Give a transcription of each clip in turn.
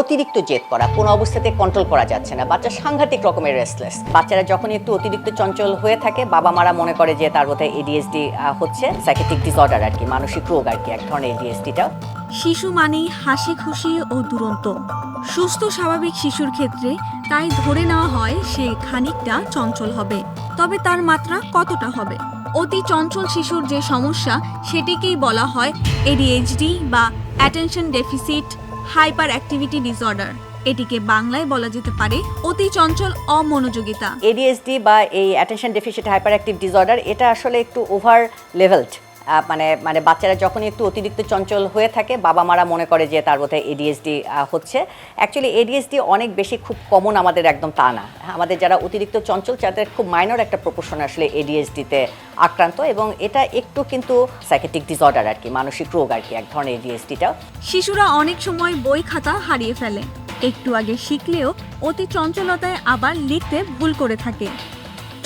অতিরিক্ত জেদ করা, কোনো অবস্থাতে কন্ট্রোল করা যাচ্ছে না। বাচ্চা সাংঘাতিক রকমের রেস্টলেস বাচ্চারা যখন একটু অতিরিক্ত চঞ্চল হয়ে থাকে বাবা মারা মনে করে যে তার বোধহয় এডিএসডি হচ্ছে সাইকেটিক ডিসঅর্ডার আর কি, মানসিক রোগ আর কি, এক ধরনের এডিএসডিটা শিশু মানেই হাসি খুশি ও দুরন্ত। সুস্থ, স্বাভাবিক শিশুর ক্ষেত্রে তাই ধরে নেওয়া হয় সে খানিকটা চঞ্চল হবে। তবে তার মাত্রা কতটা হবে? অতি চঞ্চল শিশুর যে সমস্যা, সেটিকেই বলা হয় এডিএইচডি বা attention deficit hyperactivity disorder. এটিকে বাংলায় বলা যেতে পারে অতি চঞ্চল অমনোযোগিতা। এডিএসডি বা এই attention deficit hyperactive disorder এটা আসলে একটু ওভার লেভেলড মানে মানে বাচ্চারা যখন একটু অতিরিক্ত চঞ্চল হয়ে থাকে বাবা মারা মনে করে যে তার বোধহয় এডিএসডি হচ্ছে। অ্যাকচুয়ালি এডিএসডি অনেক বেশি খুব কমন আমাদের একদম তা না। আমাদের যারা অতিরিক্ত চঞ্চল তাদের খুব মাইনর একটা প্রপোর্শন আসলে এডিএসডিতে আক্রান্ত এবং এটা একটু কিন্তু সাইকেটিক ডিসঅর্ডার আর কি, মানসিক রোগ আর কি, এক ধরনের এডিএসডিটা শিশুরা অনেক সময় বই খাতা হারিয়ে ফেলে। একটু আগে শিখলেও অতি চঞ্চলতায় আবার লিখতে ভুল করে থাকে।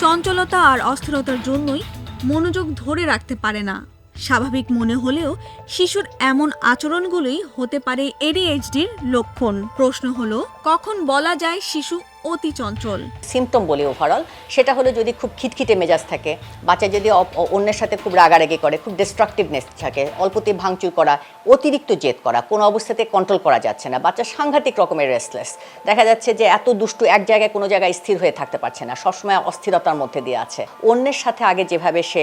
চঞ্চলতা আর অস্থিরতার জন্যই মনোযোগ ধরে রাখতে পারে না। স্বাভাবিক মনে হলেও শিশুর এমন আচরণগুলোই হতে পারে এডিএইচডির লক্ষণ। প্রশ্ন হলো, কখন বলা যায় শিশু অতি চঞ্চল। সিমটম বলি ওভারঅল সেটা হলো যদি খুব খিটখিটে মেজাজ থাকে, বাচ্চা যদি অন্যের সাথে খুব রাগারাগি করে, খুব ডিস্ট্রাকটিভনেস থাকে, অল্পতে ভাঙচুর করা, অতিরিক্ত জেদ করা, কোনো অবস্থাতে কন্ট্রোল করা যাচ্ছে না, বাচ্চা সাংঘাতিক রকমের রেস্টলেস দেখা যাচ্ছে যে এত দুষ্টু এক জায়গায় কোনো জায়গায় স্থির হয়ে থাকতে পারছে না, সবসময় অস্থিরতার মধ্যে দিয়ে আছে। অন্যের সাথে আগে যেভাবে সে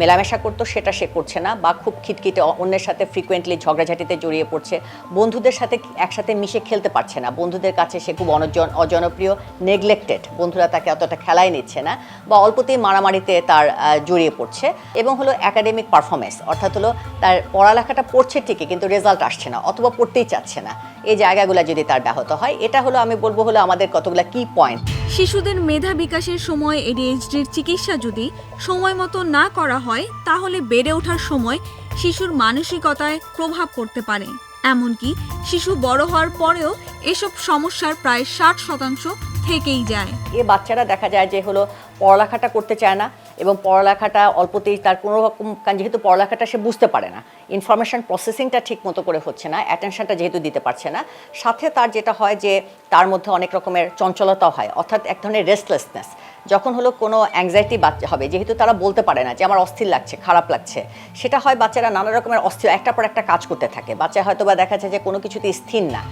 মেলামেশা করতো, সেটা সে করছে না, বা খুব খিটখিটে অন্যের সাথে ফ্রিকোয়েন্টলি ঝগড়াঝাটিতে জড়িয়ে পড়ছে, বন্ধুদের সাথে একসাথে মিশে খেলতে পারছে না, বন্ধুদের কাছে সে খুব অনজন অজনপ্রিয় নেগলেক্টেড বন্ধুরা তাকে অতটা খেলায় নিচ্ছে না বা অল্পতেই মারামারিতে তার জড়িয়ে পড়ছে এবং হলো একাডেমিক পারফরমেন্স অর্থাৎ হলো তার পড়ালেখাটা পড়ছে ঠিকই কিন্তু রেজাল্ট আসছে না অথবা পড়তেই চাচ্ছে না। এই জায়গাগুলো যদি তার ব্যাহত হয়, এটা হলো আমি বলব হলো আমাদের কতগুলো কি পয়েন্ট শিশুদের মেধা বিকাশের সময় এডিএইচডির চিকিৎসা যদি সময় মতো না করা হয়, তাহলে বেড়ে ওঠার সময় শিশুর মানসিকতায় প্রভাব পড়তে পারে। এমনকি শিশু বড় হওয়ার পরেও এসব সমস্যার প্রায় ষাট শতাংশ থেকেই যায়। এ বাচ্চারা দেখা যায় যে হলো পড়ালেখাটা করতে চায় না এবং পড়ালেখাটা অল্পতেই তার কোনো রকম কারণ যেহেতু পড়ালেখাটা সে বুঝতে পারে না। ইনফরমেশান প্রসেসিংটা ঠিক মতো করে হচ্ছে না অ্যাটেনশনটা যেহেতু দিতে পারছে না। সাথে তার যেটা হয় যে তার মধ্যে অনেক রকমের চঞ্চলতা হয়, অর্থাৎ এক ধরনের রেস্টলেসনেস যখন হলো কোনো অ্যাংজাইটি বাচ্চা হবে, যেহেতু তারা বলতে পারে না যে আমার অস্থির লাগছে, খারাপ লাগছে, সেটা হয় বাচ্চারা নানা রকমের অস্থির একটা পর একটা কাজ করতে থাকে। বাচ্চা হয়তো বা দেখা যাচ্ছে যে কোনো কিছুতে স্থির না।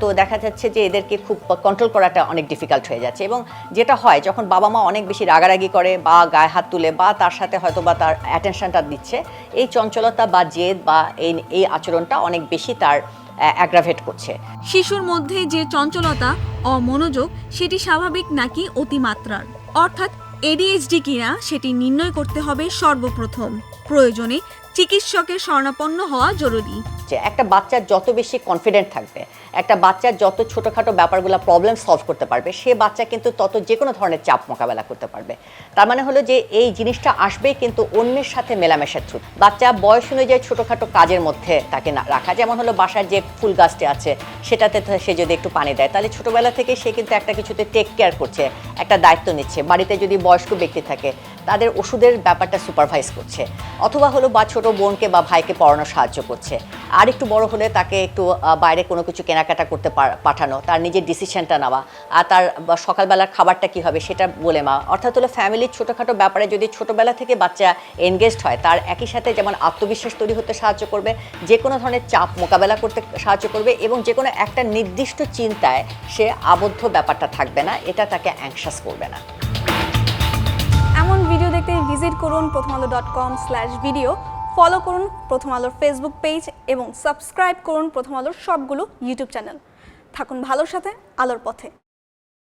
তো দেখা যাচ্ছে যে এদেরকে খুব কন্ট্রোল করাটা অনেক ডিফিকাল্ট হয়ে যাচ্ছে এবং যেটা হয়, যখন বাবা মা অনেক বেশি রাগারাগি করে বা গায়ে হাত তুলে বা তার সাথে হয়তো বা তার অ্যাটেনশনটা দিচ্ছে, এই চঞ্চলতা বা জেদ বা এই এই আচরণটা অনেক বেশি তার অ্যাগ্রাভেট করছে। শিশুর মধ্যে যে চঞ্চলতা ও মনোযোগ সেটি স্বাভাবিক নাকি অতিমাত্রার? অর্থাৎ এডিএইচডি কিনা সেটি নির্ণয় করতে হবে সর্বপ্রথম। প্রয়োজনে চিকিৎসকের শরণাপন্ন হওয়া জরুরি। যে একটা বাচ্চা যত বেশি কনফিডেন্ট থাকবে, একটা বাচ্চা যত ছোটোখাটো ব্যাপারগুলো প্রবলেম সলভ করতে পারবে, সে বাচ্চা কিন্তু তত যে কোনো ধরনের চাপ মোকাবেলা করতে পারবে। তার মানে হলো যে এই জিনিসটা আসবেই কিন্তু অন্যের সাথে মেলামেশার থ্রু বাচ্চা বয়স অনুযায়ী ছোটোখাটো কাজের মধ্যে তাকে না রাখা, যেমন হলো বাসার যে ফুল গাছটি আছে, সেটাতে সে যদি একটু পানি দেয়, তাহলে ছোটোবেলা থেকে সে কিন্তু একটা কিছুতে টেক কেয়ার করছে, একটা দায়িত্ব নিচ্ছে। বাড়িতে যদি বয়স্ক ব্যক্তি থাকে তাদের ওষুধের ব্যাপারটা সুপারভাইজ করছে। অথবা হলো বা ছোটো বোনকে বা ভাইকে পড়ানো সাহায্য করছে। আর একটু বড় হলে তাকে একটু বাইরে কোনো কিছু কেনাকাটা করতে পাঠানো, তার নিজের ডিসিশনটা নেওয়া, আর তার সকালবেলার খাবারটা কি হবে সেটা বলে মা। অর্থাৎ হলো ফ্যামিলির ছোটোখাটো ব্যাপারে যদি ছোটোবেলা থেকে বাচ্চা এনগেজড হয়, তার একই সাথে যেমন আত্মবিশ্বাস তৈরি হতে সাহায্য করবে, যে কোনো ধরনের চাপ মোকাবেলা করতে সাহায্য করবে এবং যে কোনো একটা নির্দিষ্ট চিন্তায় সে আবদ্ধ ব্যাপারটা থাকবে না, এটা তাকে অ্যাংশাস করবে না। এমন ভিডিও দেখতে ভিজিট করুন Prothom Alo dot com slash video follow করুন প্রথম আলোর ফেসবুক পেজ এবং সাবস্ক্রাইব করুন প্রথম আলোর সবগুলো ইউটিউব চ্যানেল থাকুন ভালোর সাথে, আলোর পথে।